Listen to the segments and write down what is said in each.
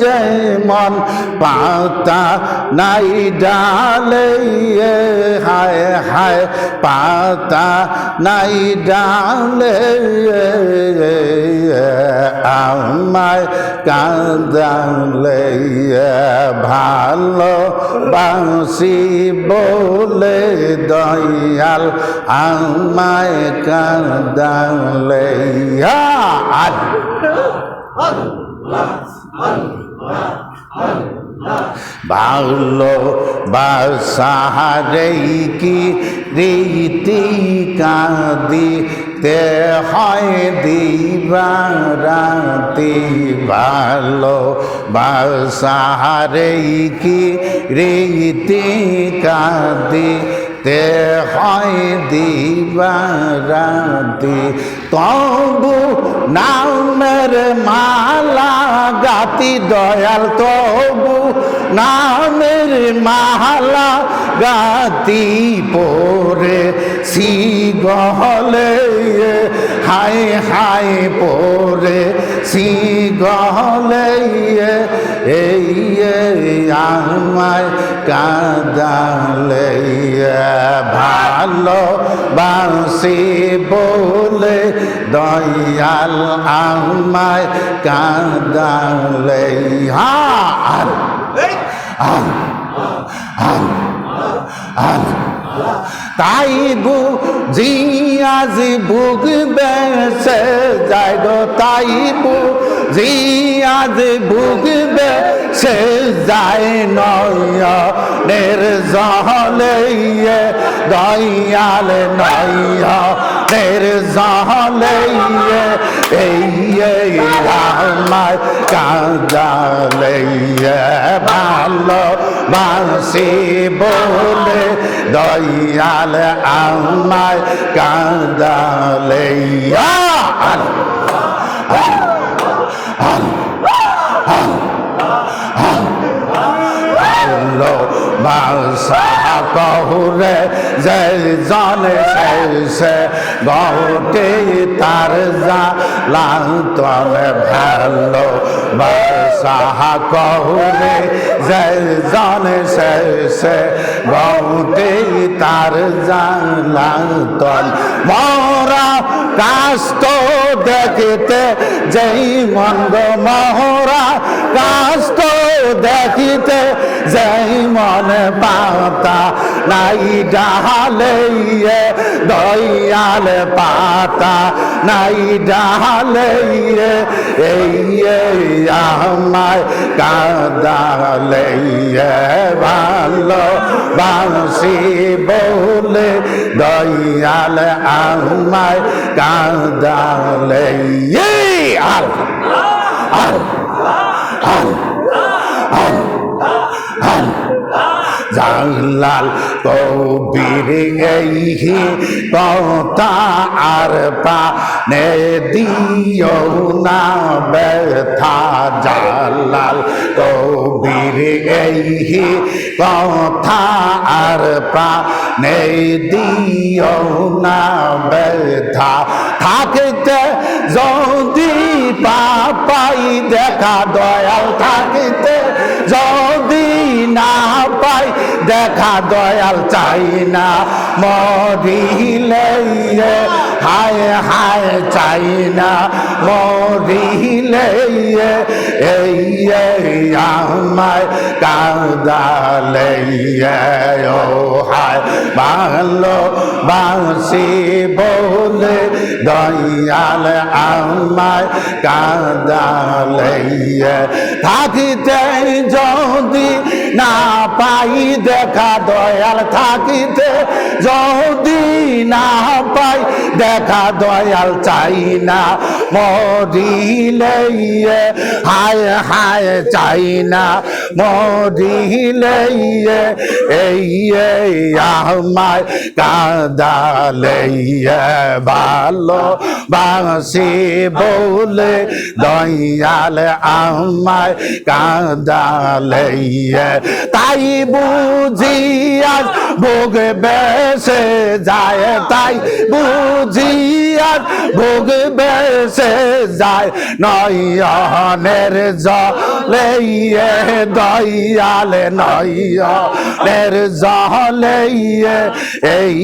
যেমন পাতা নাই ডালে হায় হায়, পাতা নাই ডালে আমায় কাঁদালে ভালো বাঁশি বলে দয়াল, আমায় কাঁদালে আর ভালো বাসাহারেই কি রীতি কাঁদি তে হয় দিবারাতি? ভালো বাসাহারেই কি রীতি কাঁদি তে হয় দিবারাতি। তবু নামের মালা গাতি দয়াল, তবু নামের মালা গাতি পরে সি গহলে হায় হায় পরে সি গহলে আমায় কাঁদালে ভালো বাঁশি বলে দয়াল আমায় কাঁদালে হা তাই বু জিয়াজ বুক বেসে যায় গো, তাই বু জিয়াজ বুক বেসে যায় নয় নের জহলে দয়াল নয় নের জহলে এই আমার কাঁদালে ভালো বাঁশি বলে দয়াল আমায় কাঁদালে আর বাসা কহুরে যে तार जा গহতে তার যা লান্তনে ভালো जय কহুরে से জানে শেষে গহতে তার যা লান্তন মরা কাস্ত দেখিতে যেই মন্দ মহরা কাস্ত দেখিতে যেই মনে পাতা নাই ডালে দয়াল পাতা নাই ডালে এই আমায় কাদালে ভালো বাঁশি বলে দয়াল আমায় কাঁদালে। আর আর আর জালাল কবির এই কথা আর পা নে দিও না ব্যথা। জালাল কবির এই কথা আর পা নে দিও না ব্যথা। থাকতে যদি পাপাই দেখা, দয়াল থাকতে যদি না পাই, দেখা দয়াল চাই না। মরিলে হায় হায় চাই না। মরিলে এই আমায় কাঁদালে ও হায়, ভালো বাঁশি বলে দয়াল আমায় কাদালে। থাকিতে যদি না পাই দেখা দয়াল থাকিতে যদি না পাই, দেখা দয়াল চাই না। মরিলে হায় হায় চাই না। মরিলে এই আমায় কাঁদালে ভালো বাঁশি বলে দয়াল আমায় কাঁদালে তাই বুঝি আজ ভোগ বেসে যায় তাই বুঝি আজ ভোগ বেসে যায়, নয়নের জলে ইয়ে দয়ালে নয়নের জলে ইয়ে এই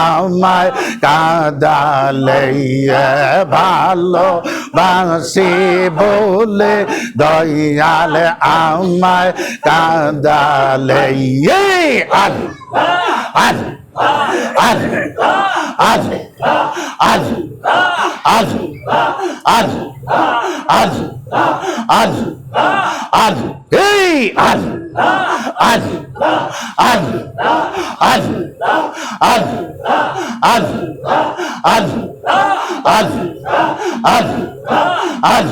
আমায় কাদালে ইয়ে ভালো বাসি বলে দয়ালে আমায় কাদালে ইয়ে আল আল। আল আল আল আল আল আল আল আল এই আল আল আল আল আল আল আল আল আল আল